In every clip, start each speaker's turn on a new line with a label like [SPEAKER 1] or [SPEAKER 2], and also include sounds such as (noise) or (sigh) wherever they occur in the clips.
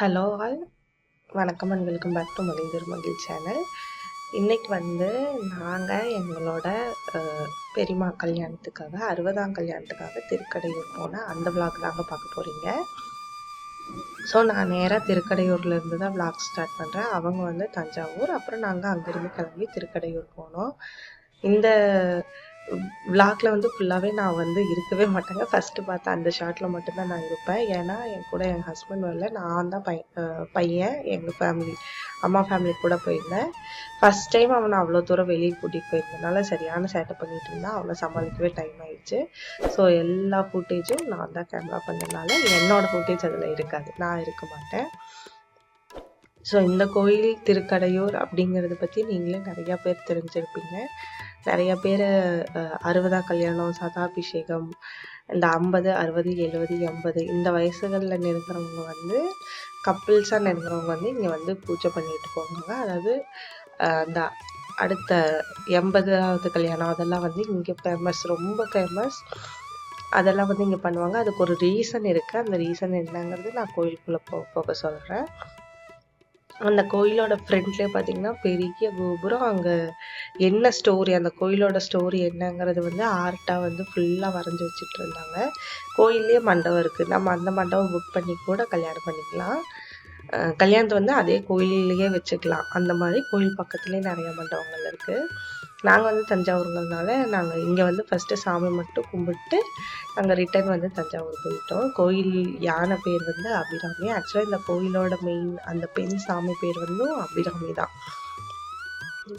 [SPEAKER 1] Hello all. வணக்கம் and welcome back to மகிழ்ந்தர் மகிழ் channel. இன்னைக்கு வந்து நாங்கள் எங்களோட பெரியம்மா கல்யாணத்துக்காக அறுபதாம் கல்யாணத்துக்காக திருக்கடையூர் போன அந்த விளாக் தாங்க பார்க்க போகிறீங்க ஸோ நான் நேராக திருக்கடையூர்லேருந்து தான் விளாக் ஸ்டார்ட் பண்ணுறேன் அவங்க வந்து தஞ்சாவூர் அப்புறம் நாங்கள் அங்கேருந்து கிளம்பி திருக்கடையூர் போனோம். இந்த விளாக்ல வந்து ஃபுல்லாகவே நான் வந்து இருக்கவே மாட்டேங்க. ஃபஸ்ட்டு பார்த்த அந்த ஷார்ட்டில் மட்டும்தான் நான் இருப்பேன். ஏன்னா என் கூட என் ஹஸ்பண்ட் வரல. நான் தான் பையன் பையன். எங்கள் ஃபேமிலி அம்மா ஃபேமிலி கூட போயிருந்தேன். ஃபஸ்ட் டைம் அவனை அவ்வளோ தூரம் வெளியே கூட்டிகிட்டு போயிருந்தனால சரியான சேட்டை பண்ணிட்டு இருந்தான். அவனை சமாளிக்கவே டைம் ஆயிடுச்சு. ஸோ எல்லா ஃபுட்டேஜும் நான் தான் கேமரா பண்ணதுனால என்னோட ஃபுட்டேஜ் அதில் இருக்காது. நான் இருக்க மாட்டேன். ஸோ இந்த கோயில் திருக்கடையூர் அப்படிங்கிறத பற்றி நீங்களே நிறையா பேர் தெரிஞ்சிருப்பீங்க. நிறைய பேர் அறுபதாம் கல்யாணம் சதாபிஷேகம் இந்த ஐம்பது அறுபது எழுபது எண்பது இந்த வயசுகளில் நெருங்குறவங்க வந்து கப்பிள்ஸாக நெருங்குறவங்க வந்து இங்கே வந்து பூஜை பண்ணிட்டு போவாங்க. அதாவது அந்த இந்த அடுத்த எண்பதாவது கல்யாணம் அதெல்லாம் வந்து இங்கே ஃபேமஸ் ரொம்ப ஃபேமஸ் அதெல்லாம் வந்து இங்கே பண்ணுவாங்க. அதுக்கு ஒரு ரீசன் இருக்குது அந்த ரீசன் என்னங்கிறது நான் கோயிலுக்குள்ளே போ போக சொல்கிறேன் அந்த கோயிலோட ஃப்ரண்ட்லேயே பார்த்தீங்கன்னா பெரிய கோபுரம். அங்கே என்ன ஸ்டோரி அந்த கோயிலோட ஸ்டோரி என்னங்கிறது வந்து ஆர்ட்டாக வந்து ஃபுல்லாக வரைஞ்சி வச்சுட்டு இருந்தாங்க கோயிலே மண்டபம் இருக்குது நம்ம அந்த மண்டபம் புக் பண்ணி கூட கல்யாணம் பண்ணிக்கலாம். கல்யாணத்தை வந்து அதே கோயில்லையே வச்சுக்கலாம். அந்த மாதிரி கோயில் பக்கத்துலேயே நிறைய மண்டபங்கள் இருக்குது நாங்கள் வந்து தஞ்சாவூருங்கிறதுனால நாங்கள் இங்கே வந்து ஃபஸ்ட்டு சாமி மட்டும் கும்பிட்டு நாங்கள் ரிட்டர்ன் வந்து தஞ்சாவூர் போயிட்டோம். கோயில் யானை பேர் வந்து அபிராமி. ஆக்சுவலாக இந்த கோயிலோட மெயின் அந்த பெண் சாமி பேர் வந்து அபிராமி தான்.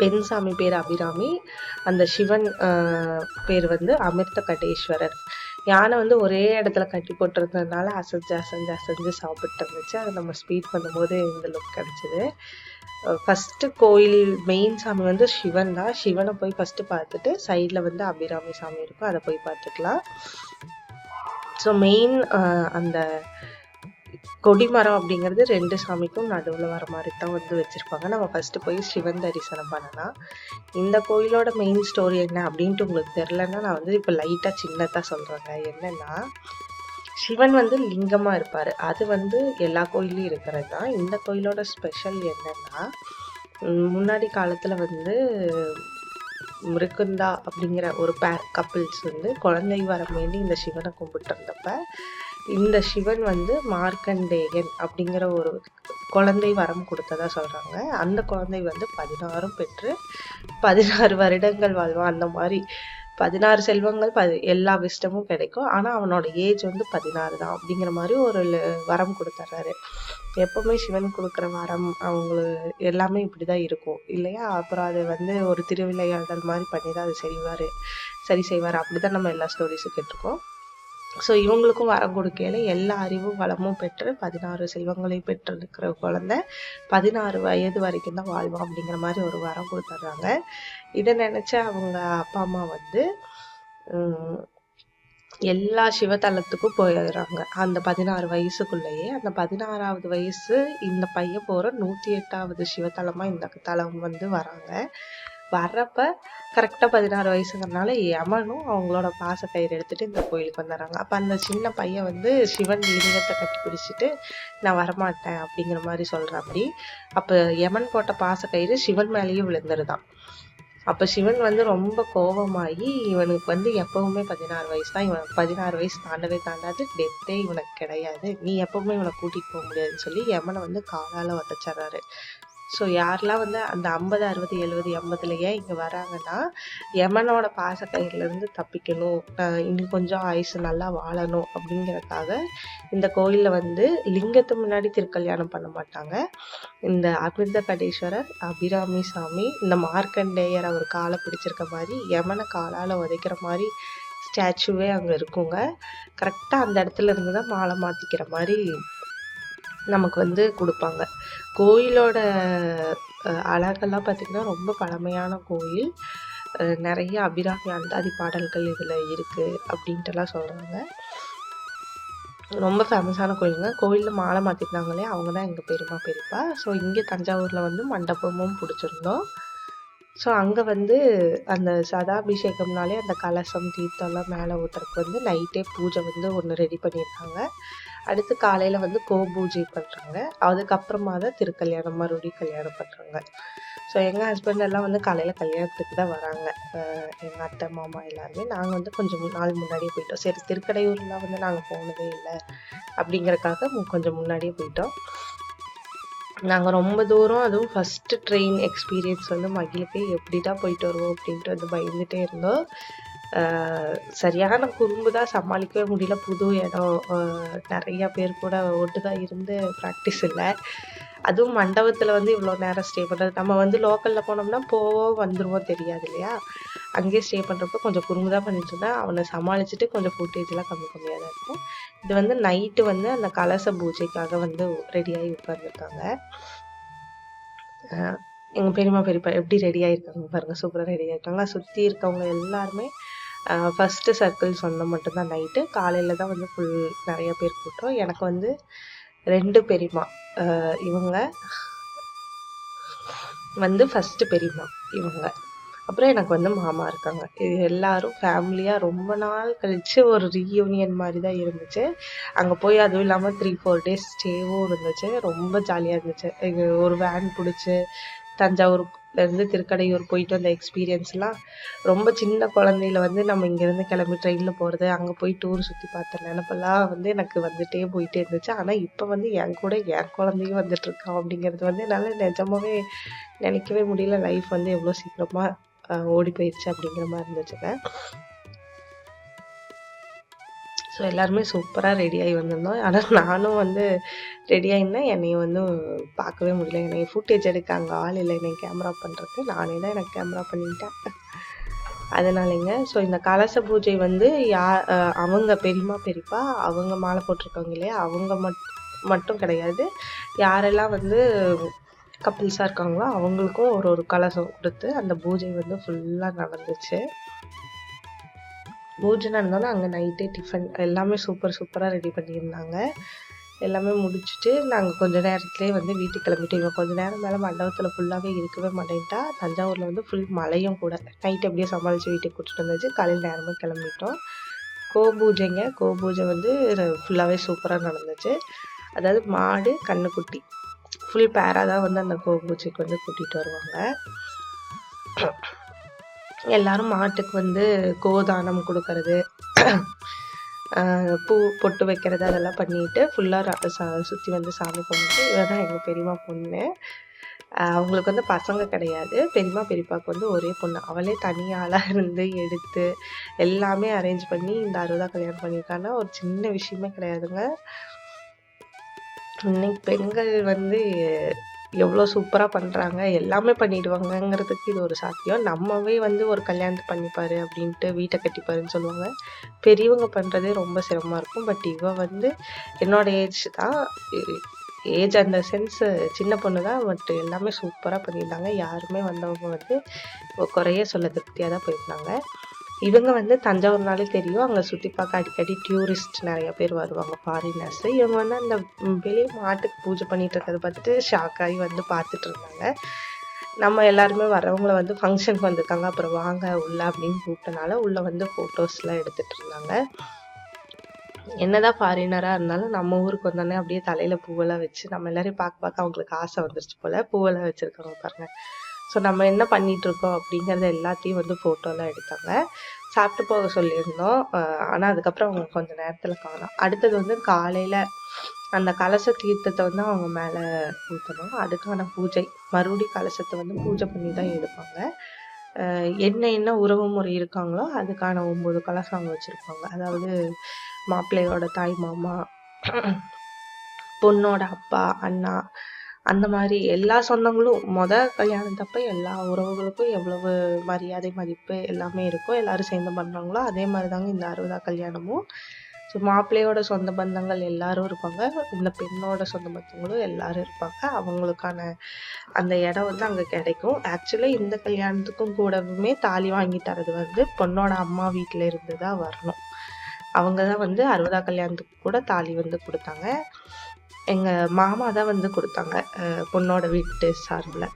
[SPEAKER 1] பெண் சாமி பேர் அபிராமி. அந்த சிவன் பேர் வந்து அமிர்த கடேஸ்வரர் யானை வந்து ஒரே இடத்துல கட்டி போட்டிருந்ததுனால அசைஞ்சு அசைஞ்சு அசைஞ்சு சாப்பிட்டு இருந்துச்சு. அதை நம்ம ஸ்பீட் பண்ணும்போது இந்த லுக் கிடச்சிது. ஃபஸ்ட்டு கோயில் மெயின் சாமி வந்து சிவன் தான். சிவனை போய் ஃபஸ்ட்டு பார்த்துட்டு சைடில் வந்து அபிராமி சாமி இருக்கும். அதை போய் பார்த்துக்கலாம். ஸோ மெயின் அந்த கொடிமரம் அப்படிங்கிறது ரெண்டு சாமிக்கும் நடுவில் வர மாதிரி தான் வந்து வச்சுருப்பாங்க. நம்ம ஃபஸ்ட்டு போய் சிவன் தரிசனம் பண்ணலாம். இந்த கோயிலோட மெயின் ஸ்டோரி என்ன அப்படின்ட்டு உங்களுக்கு தெரிலன்னா நான் வந்து இப்போ லைட்டாக சின்னதாக சொல்கிறேங்க என்னென்னா சிவன் வந்து லிங்கமாக இருப்பார். அது வந்து எல்லா கோயிலையும் இருக்கிறது தான் இந்த கோயிலோட ஸ்பெஷல் என்னென்னா முன்னாடி காலத்தில் வந்து மிருகுந்தா அப்படிங்கிற ஒரு பேர் கப்பிள்ஸ் வந்து குழந்தை வர வேண்டி இந்த சிவனை கும்பிட்டு இருந்தப்ப இந்த சிவன் வந்து மார்க்கண்டேயன் அப்படிங்கிற ஒரு குழந்தை வரம் கொடுத்ததா சொல்கிறாங்க அந்த குழந்தை வந்து பதினாறும் பெற்று பதினாறு வருடங்கள் வாழ்வான். அந்த மாதிரி பதினாறு செல்வங்கள் பதி எல்லா விஷ்டமும் கிடைக்கும். ஆனால் அவனோட ஏஜ் வந்து பதினாறு தான் அப்படிங்கிற மாதிரி ஒரு வரம் கொடுத்துட்றாரு எப்பவுமே சிவன் கொடுக்குற வரம் அவங்களுக்கு எல்லாமே இப்படி தான் இருக்கும். இல்லையா? அப்புறம் அது வந்து ஒரு திருவிளையாடல் மாதிரி பண்ணி தான் அது செய்வார். சரி செய்வார். அப்படிதான் நம்ம எல்லா ஸ்டோரிஸும் கேட்டிருக்கோம். ஸோ இவங்களுக்கும் வரம் கொடுக்கையில எல்லா அறிவும் வளமும் பெற்று பதினாறு செல்வங்களை பெற்றிருக்கிற குழந்தை பதினாறு வயது வரைக்கும் தான் வாழ்வான் அப்படிங்கிற மாதிரி ஒரு வரம் கொடுத்துட்றாங்க. இதை நினச்ச அவங்க அப்பா அம்மா வந்து எல்லா சிவத்தலத்துக்கும் போயிடுறாங்க. அந்த பதினாறு வயசுக்குள்ளேயே அந்த பதினாறாவது வயசு இந்த பையன் போகிற நூற்றி எட்டாவது சிவத்தலமாக இந்த தலம் வந்து வராங்க. வர்றப்ப கரெக்டாக பதினாறு வயசுங்கிறனால யமனும் அவங்களோட பாச கயிறு எடுத்துகிட்டு இந்த கோயிலுக்கு வந்துடுறாங்க அப்போ அந்த சின்ன பையன் வந்து சிவன் லிங்கத்தை கட்டி பிடிச்சிட்டு நான் வரமாட்டேன் அப்படிங்கிற மாதிரி சொல்கிறாப்படி அப்போ யமன் போட்ட பாச கயிறு சிவன் மேலேயும் விழுந்துருதான். அப்போ சிவன் வந்து ரொம்ப கோபமாகி இவனுக்கு வந்து எப்பவுமே பதினாறு வயசு தான் இவன் பதினாறு வயசு தாண்டவே தாண்டாது டெத்தே இவனுக்கு கிடையாது. நீ எப்பவுமே இவனை கூட்டிகிட்டு போக முடியாதுன்னு சொல்லி யமனை வந்து காலால் உதச்சிட்றாரு ஸோ யாரெல்லாம் வந்து அந்த ஐம்பது அறுபது எழுபது எண்பதுல ஏன் இங்கே வராங்கன்னா யமனோட பாசக்கயிறுலேருந்து தப்பிக்கணும். இன்னும் கொஞ்சம் ஆயுசு நல்லா வாழணும் அப்படிங்கிறதுக்காக இந்த கோயிலில் வந்து லிங்கத்து முன்னாடி திருக்கல்யாணம் பண்ண மாட்டாங்க. இந்த அமிர்த கடேஸ்வரர் அபிராமி சாமி இந்த மார்க்கண்டேயர் அவர் காலை பிடிச்சிருக்க மாதிரி யமனை காலால் உதைக்கிற மாதிரி ஸ்டாச்சுவே அங்கே இருக்குங்க. கரெக்டாக அந்த இடத்துல இருந்து தான் மாலை மாற்றிக்கிற மாதிரி நமக்கு வந்து கொடுப்பாங்க. கோயிலோட அழகெல்லாம் பார்த்திங்கன்னா ரொம்ப பழமையான கோயில். நிறைய அபிராமி அந்தாதி பாடல்கள் இதில் இருக்குது அப்படின்ட்டுலாம் சொல்கிறாங்க ரொம்ப ஃபேமஸான கோயிலுங்க. கோயிலில் மாலை மாற்றிருந்தாங்களே அவங்க தான் எங்கள் பெருமா பெரியப்பா. ஸோ இங்கே தஞ்சாவூரில் வந்து மண்டபமும் பிடிச்சிருந்தோம். ஸோ அங்கே வந்து அந்த சதாபிஷேகம்னாலே அந்த கலசம் தீர்த்தம்லாம் மேலே ஊற்றுறதுக்கு வந்து நைட்டே பூஜை வந்து ஒன்று ரெடி பண்ணியிருக்காங்க அடுத்து காலையில் வந்து கோ பூஜை பண்ணுறாங்க அதுக்கப்புறமா தான் திருக்கல்யாணம் மறுபடியும் கல்யாணம் பண்ணுறாங்க ஸோ எங்கள் ஹஸ்பண்ட் எல்லாம் வந்து காலையில் கல்யாணத்துக்கு தான் வராங்க. எங்கள் அத்தை மாமா எல்லாருமே. நாங்கள் வந்து கொஞ்சம் நாள் முன்னாடியே போயிட்டோம். சரி திருக்கடையூர்லாம் வந்து நாங்கள் போனதே இல்லை அப்படிங்கறக்காக கொஞ்சம் முன்னாடியே போயிட்டோம். நாங்கள் ரொம்ப தூரம் அதுவும் ஃபஸ்ட்டு ட்ரெயின் எக்ஸ்பீரியன்ஸ் வந்து மகிழுக்கு எப்படிடா போயிட்டு வருவோம் அப்படின்ட்டு வந்து பயந்துகிட்டே இருந்தோம். சரியான குறும்பு தான் சமாளிக்கவே முடியல. புது இடம் நிறையா பேர் கூட ஒட்டுக்கா இருந்து ப்ராக்டிஸ் இல்லை. அதுவும் மண்டபத்தில் வந்து இவ்வளோ நேரம் ஸ்டே பண்ணுறது நம்ம வந்து லோக்கலில் போனோம்னா போவோம் வந்துருவோம் தெரியாது இல்லையா? அங்கேயே ஸ்டே பண்ணுறப்ப கொஞ்சம் குறும்பு தான் பண்ணிட்டு இருந்தேன் அவனை சமாளிச்சுட்டு கொஞ்சம் ஃபுட்டேஜ்லாம் கம்மி கம்மியாக தான் இருக்கும். இது வந்து நைட்டு வந்து அந்த கலச பூஜைக்காக வந்து ரெடியாகி உட்காந்துருக்காங்க எங்கள் பெரியம்மா பெரியப்பா எப்படி ரெடி ஆகிருக்காங்க பாருங்கள் சூப்பராக ரெடி ஆகிருக்காங்க சுற்றி இருக்கவங்க எல்லாருமே ஃபஸ்ட்டு சர்க்கிள் சொன்ன மட்டும்தான் நைட்டு காலையில் தான் வந்து ஃபுல் நிறைய பேர் கூட்டம். எனக்கு வந்து ரெண்டு பெரியம்மா. இவங்க வந்து ஃபஸ்ட்டு பெரியம்மா இவங்க. அப்புறம் எனக்கு வந்து மாமா இருக்காங்க. இது எல்லாரும் ஃபேமிலியாக ரொம்ப நாள் கழித்து ஒரு ரீயூனியன் மாதிரி தான் இருந்துச்சு. அங்கே போய் அதுவும் இல்லாமல் த்ரீ ஃபோர் டேஸ் ஸ்டேவும் இருந்துச்சு. ரொம்ப ஜாலியாக இருந்துச்சு. ஒரு வேன் பிடிச்சி இருந்து திருக்கடையூர் போயிட்டு வந்த எக்ஸ்பீரியன்ஸ்லாம் ரொம்ப சின்ன குழந்தையில வந்து நம்ம இங்கேருந்து கிளம்பி ட்ரெயினில் போகிறது அங்கே போய் டூர் சுற்றி பார்த்த நினப்பெல்லாம் வந்து எனக்கு வந்துட்டே போயிட்டே இருந்துச்சு. ஆனால் இப்போ வந்து என் கூட என் குழந்தையும் வந்துட்டுருக்கான் அப்படிங்கிறது வந்து என்னால் நிஜமாகவே நினைக்கவே முடியல. லைஃப் வந்து எவ்வளோ சீக்கிரமாக ஓடி போயிடுச்சு அப்படிங்கிற மாதிரி இருந்துச்சுங்க. ஸோ எல்லாருமே சூப்பராக ரெடி ஆகி வந்திருந்தோம். ஆனால் நானும் வந்து ரெடி ஆகிருந்தேன் வந்து பார்க்கவே முடியல. என்னை ஃபுட்டேஜ் எடுக்க அங்கே ஆள் இல்லை. என்னை கேமரா பண்ணுறதுக்கு நானே தான் எனக்கு கேமரா பண்ணிட்டேன். அதனாலங்க ஸோ இந்த கலச பூஜை வந்து யா அவங்க பெரியம்மா பெரியப்பா அவங்க மாலை போட்டிருக்காங்க இல்லையா? அவங்க மட் மட்டும் கிடையாது. யாரெல்லாம் வந்து கப்பிள்ஸாக இருக்காங்களோ அவங்களுக்கும் ஒரு ஒரு கலசம் கொடுத்து அந்த பூஜை வந்து ஃபுல்லாக நடந்துச்சு. பூஜை இருந்தாலும் அங்கே நைட்டே டிஃபன் எல்லாமே சூப்பர் சூப்பராக ரெடி பண்ணியிருந்தாங்க. எல்லாமே முடிச்சுட்டு நாங்கள் கொஞ்ச நேரத்துலேயே வந்து வீட்டுக்கு கிளம்பிட்டு கொஞ்ச நேரம் மேலே மண்டபத்தில் ஃபுல்லாகவே இருக்கவே மாட்டேன்ட்டா. தஞ்சாவூரில் வந்து ஃபுல் மழையும் கூட. நைட் அப்படியே சமாளித்து வீட்டுக்கு கூட்டிட்டு வந்துச்சு. காலையில் நேரமாக கிளம்பிட்டோம். கோபூஜைங்க கோபூஜை வந்து ஃபுல்லாகவே சூப்பராக நடந்துச்சு. அதாவது மாடு கண்ணுக்குட்டி ஃபுல் பேராக தான் வந்து அந்த கோபூஜைக்கு வந்து கூட்டிகிட்டு வருவாங்க. எல்லாரும் மாட்டுக்கு வந்து கோதானம் கொடுக்கறது பூ பொட்டு வைக்கிறது அதெல்லாம் பண்ணிட்டு ஃபுல்லாக சுற்றி வந்து சாமி கும்பிட்டு இவ தான் எங்கள் பெரியம்மா பொண்ணு. அவங்களுக்கு வந்து பசங்க கிடையாது. பெரியம்மா பெரியப்பாவுக்கு வந்து ஒரே பொண்ணு. அவளே தனியாளாக இருந்து எடுத்து எல்லாமே அரேஞ்ச் பண்ணி இந்த அறுபதா கல்யாணம் பண்ணியிருக்காங்கன்னா ஒரு சின்ன விஷயமே கிடையாதுங்க. இன்னைக்கு பெண்கள் வந்து எவ்வளோ சூப்பராக பண்ணுறாங்க எல்லாமே பண்ணிடுவாங்கங்கிறதுக்கு இது ஒரு சாத்தியம். நம்மவே வந்து ஒரு கல்யாணத்தை பண்ணிப்பார் அப்படின்ட்டு வீட்டை கட்டிப்பாருன்னு சொல்லுவாங்க. பெரியவங்க பண்ணுறதே ரொம்ப சிரமமாக இருக்கும். பட் இவ வந்து என்னோட ஏஜ் தான் ஏஜ் அந்த சென்ஸ் சின்ன பொண்ணு தான் பட் எல்லாமே சூப்பராக பண்ணியிருந்தாங்க. யாருமே வந்தவங்க வந்து குறைய சொல்ல திருப்தியாக தான் போயிருந்தாங்க. இவங்க வந்து தஞ்சாவூர்னாலே தெரியும். அங்கே சுற்றி பார்க்க அடிக்கடி டியூரிஸ்ட் நிறைய பேர் வருவாங்க ஃபாரினர்ஸ் இவங்க வந்து அந்த வெளியே மாட்டுக்கு பூஜை பண்ணிட்டு இருக்கிறத பார்த்துட்டு ஷாக் ஆகி வந்து பார்த்துட்டு இருந்தாங்க. நம்ம எல்லாருமே வரவங்கள வந்து ஃபங்க்ஷனுக்கு வந்திருக்காங்க. அப்புறம் வாங்க உள்ள அப்படின்னு கூப்பிட்டனால உள்ளே வந்து ஃபோட்டோஸ்லாம் எடுத்துகிட்டு இருந்தாங்க. என்னதான் ஃபாரினராக இருந்தாலும் நம்ம ஊருக்கு வந்தோடனே அப்படியே தலையில் பூவெல்லாம் வச்சு நம்ம எல்லாரையும் பார்க்க பார்க்க அவங்களுக்கு ஆசை வந்துருச்சு போல். பூவெல்லாம் வச்சுருக்காங்க பாருங்கள் ஸோ நம்ம என்ன பண்ணிகிட்ருக்கோம் அப்படிங்கிறத எல்லாத்தையும் வந்து ஃபோட்டோலாம் எடுத்தாங்க. சாப்பிட்டு போக சொல்லியிருந்தோம். ஆனால் அதுக்கப்புறம் அவங்க கொஞ்சம் நேரத்தில் காணும். அடுத்தது வந்து காலையில் அந்த கலச தீர்த்தத்தை வந்து அவங்க மேலே ஊற்றணும் அதுக்கான பூஜை. மறுபடியும் கலசத்தை வந்து பூஜை பண்ணி தான் எடுப்பாங்க. என்ன என்ன உறவு முறை இருக்காங்களோ அதுக்கான ஒம்பது கலசம் அவங்க வச்சுருப்பாங்க. அதாவது மாப்பிள்ளையோட தாய் மாமா பொண்ணோட அப்பா அண்ணா அந்த மாதிரி எல்லா சொந்தங்களும் மொத கல்யாணத்தப்ப எல்லா உறவுகளுக்கும் எவ்வளவு மரியாதை மதிப்பு எல்லாமே இருக்கும் எல்லாரும் சேர்ந்து பண்ணுறாங்களோ அதே மாதிரி தாங்க இந்த அறுபதா கல்யாணமும். ஸோ மாப்பிள்ளையோட சொந்த பந்தங்கள் எல்லாரும் இருப்பாங்க. இந்த பெண்ணோட சொந்த பந்தங்களும் எல்லாரும் இருப்பாங்க. அவங்களுக்கான அந்த இடம் வந்து அங்கே கிடைக்கும். ஆக்சுவலி இந்த கல்யாணத்துக்கும் கூடவுமே தாலி வாங்கி தரது வந்து பொண்ணோட அம்மா வீட்டில இருந்து தான் வரணும். அவங்க தான் வந்து அறுபதா கல்யாணத்துக்கு கூட தாலி வந்து கொடுத்தாங்க. எங்கள் மாமா தான் வந்து கொடுத்தாங்க பொண்ணோட வீட்டு சார்பில்.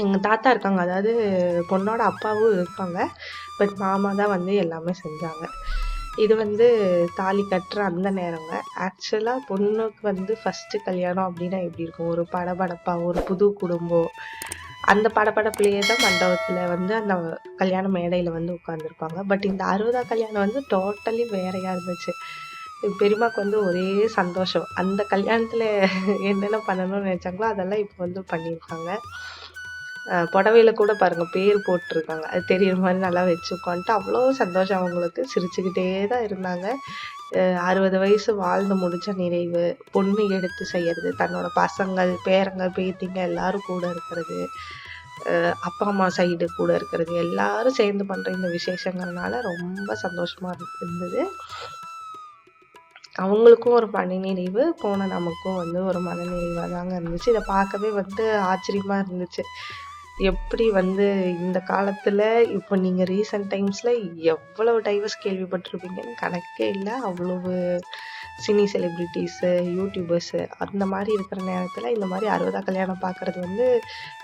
[SPEAKER 1] எங்கள் தாத்தா இருக்காங்க அதாவது பொண்ணோட அப்பாவும் இருக்காங்க பட் மாமா தான் வந்து எல்லாமே செஞ்சாங்க. இது வந்து தாலி கட்டுற அந்த நேரங்க. ஆக்சுவலாக பொண்ணுக்கு வந்து ஃபஸ்ட்டு கல்யாணம் அப்படின்னா எப்படி இருக்கும்? ஒரு படபடப்பாக ஒரு புது குடும்பம். அந்த படபடப்புலேயே தான் மண்டபத்தில் வந்து அந்த கல்யாண மேடையில் வந்து உட்காந்துருப்பாங்க பட் இந்த அறுபதா கல்யாணம் வந்து டோட்டலி வேறையாக இருந்துச்சு? பெரியமாக்கு வந்து ஒரே சந்தோஷம். அந்த கல்யாணத்தில் (laughs) என்னென்ன பண்ணணும்னு நினச்சாங்களோ அதெல்லாம் இப்போ வந்து பண்ணியிருக்காங்க. புடவையில் கூட பாருங்கள் பேர் போட்டிருக்காங்க. அது தெரியுற மாதிரி நல்லா வச்சு உட்காந்துட்டு அவ்வளோ சந்தோஷம் அவங்களுக்கு. சிரிச்சுக்கிட்டே தான் இருந்தாங்க. அறுபது வயசு வாழ்ந்து முடிச்ச நிறைவு பொண்ணு எடுத்து செய்யறது தன்னோட பசங்கள் பேரங்க பேத்திங்க எல்லாரும் கூட இருக்கிறது அப்பா அம்மா சைடு கூட இருக்கிறது எல்லாரும் சேர்ந்து பண்ணுற இந்த விசேஷங்கள்னால ரொம்ப சந்தோஷமாக இருந்தது. அவங்களுக்கும் ஒரு மனநிறைவு போன நமக்கும் வந்து ஒரு மனநிறைவாக தாங்க இருந்துச்சு. இதை பார்க்கவே வந்து ஆச்சரியமாக இருந்துச்சு. எப்படி வந்து இந்த காலத்தில் இப்போ நீங்கள் ரீசெண்ட் டைம்ஸில் எவ்வளவு டைவர்ஸ் கேள்விப்பட்டிருப்பீங்கன்னு கணக்கே இல்லை. அவ்வளவு சினி செலிப்ரிட்டிஸு யூடியூபர்ஸு அந்த மாதிரி இருக்கிற நேரத்தில் இந்த மாதிரி அறுபதா கல்யாணம் பார்க்குறது வந்து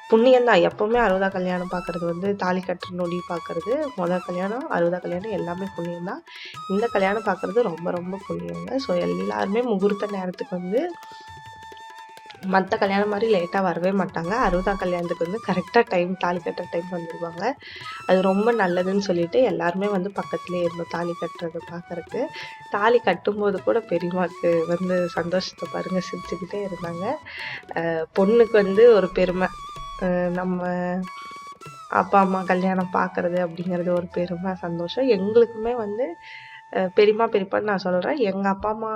[SPEAKER 1] புண்ணியம் தான் அறுபதா கல்யாணம் பார்க்குறது வந்து தாலி கட்டுற நொடி பார்க்குறது முதல் கல்யாணம் அறுபதா கல்யாணம் எல்லாமே புண்ணியம் தான் இந்த கல்யாணம் பார்க்குறது ரொம்ப ரொம்ப புண்ணியங்க. ஸோ எல்லாருமே முகூர்த்த நேரத்துக்கு வந்து மற்ற கல்யாணம் மாதிரி லேட்டாக வரவே மாட்டாங்க. அறுபதாம் கல்யாணத்துக்கு வந்து கரெக்டாக டைம் தாலி கட்டுற டைம் வந்துடுவாங்க அது ரொம்ப நல்லதுன்னு சொல்லிட்டு எல்லாருமே வந்து பக்கத்துலேயே இருந்தோம் தாலி கட்டுறதை பார்க்கறக்கு தாலி கட்டும்போது கூட பெரியமாக்கு வந்து சந்தோஷத்தை பாருங்கள் சிரிச்சுக்கிட்டே இருந்தாங்க. பொண்ணுக்கு வந்து ஒரு பெருமை. நம்ம அப்பா அம்மா கல்யாணம் பார்க்கறது அப்படிங்கிறது ஒரு பெருமை சந்தோஷம். எங்களுக்குமே வந்து பெரியம்மா பெரியப்பான்னு நான் சொல்கிறேன் எங்கள் அப்பா அம்மா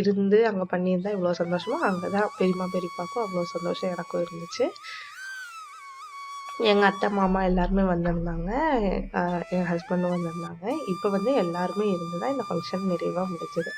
[SPEAKER 1] இருந்து அங்கே பண்ணியிருந்தா இவ்வளோ சந்தோஷமோ? அங்கே தான் பெரியம்மா பெரியப்பாக்கும் அவ்வளோ சந்தோஷம் எனக்கும் இருந்துச்சு. எங்கள் அத்தை மாமா எல்லாருமே வந்திருந்தாங்க. என் ஹஸ்பண்டும் வந்திருந்தாங்க. இப்போ வந்து எல்லாருமே இருந்து தான் இந்த ஃபங்க்ஷன் நிறைவாக முடிஞ்சது.